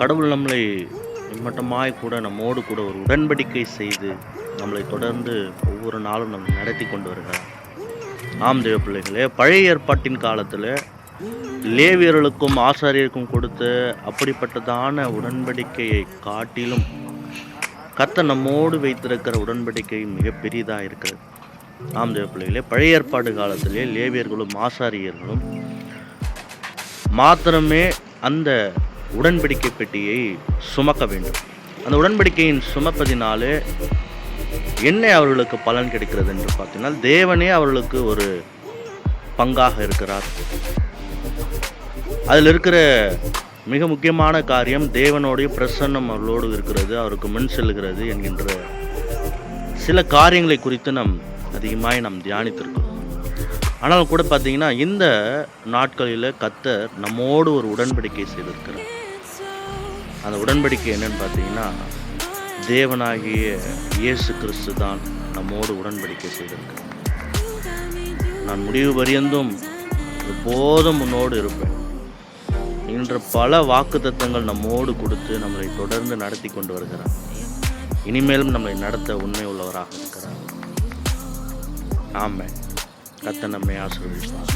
கடவுள் நம்மளை மட்டமாய் கூட நம்மோடு கூட ஒரு உடன்படிக்கை செய்து நம்மளை தொடர்ந்து ஒவ்வொரு நாளும் நம்ம நடத்தி கொண்டு வருகிறார். ஆம் தேவ பிள்ளைகளே பழைய ஏற்பாட்டின் காலத்தில் லேவியர்களுக்கும் ஆசாரியருக்கும் கொடுத்த அப்படிப்பட்டதான உடன்படிக்கையை காட்டிலும் கத்த நம்மோடு வைத்திருக்கிற உடன்படிக்கை மிக இருக்கிறது. ஆம் தேவ பிள்ளைகளே பழைய ஏற்பாடு காலத்திலே லேவியர்களும் ஆசாரியர்களும் மாத்திரமே அந்த உடன்படிக்கை பெட்டியை சுமக்க வேண்டும். அந்த உடன்படிக்கையின் சுமப்பதினாலே என்ன அவர்களுக்கு பலன் கிடைக்கிறது என்று பார்த்தீங்கன்னா தேவனே அவர்களுக்கு ஒரு பங்காக இருக்கிறார். அதில் இருக்கிற மிக முக்கியமான காரியம் தேவனுடைய பிரசன்னம் அவர்களோடு இருக்கிறது அவருக்கு முன் செல்லுகிறது என்கின்ற சில காரியங்களை குறித்து நாம் அதிகமாக நாம் தியானித்திருக்கோம் ஆனால் கூட பார்த்தீங்கன்னா இந்த நாட்களில் கத்தர் நம்மோடு ஒரு உடன்படிக்கை செய்திருக்கிறார். அந்த உடன்படிக்கை என்னன்னு பார்த்தீங்கன்னா தேவனாகிய இயேசு கிறிஸ்து தான் நம்மோடு உடன்படிக்கை செய்திருக்கிறார். நான் முடிவு பரியந்தும் எப்போதும் உன்னோடு இருப்பேன். இன்று பல வாக்குத்தத்தங்கள் நம்மோடு கொடுத்து நம்மளை தொடர்ந்து நடத்தி கொண்டு வருகிறார். இனிமேலும் நம்மளை நடத்த உண்மை உள்ளவராக இருக்கிறார். ஆமை கத்த நம்மை ஆசீர்வதிப்பார்.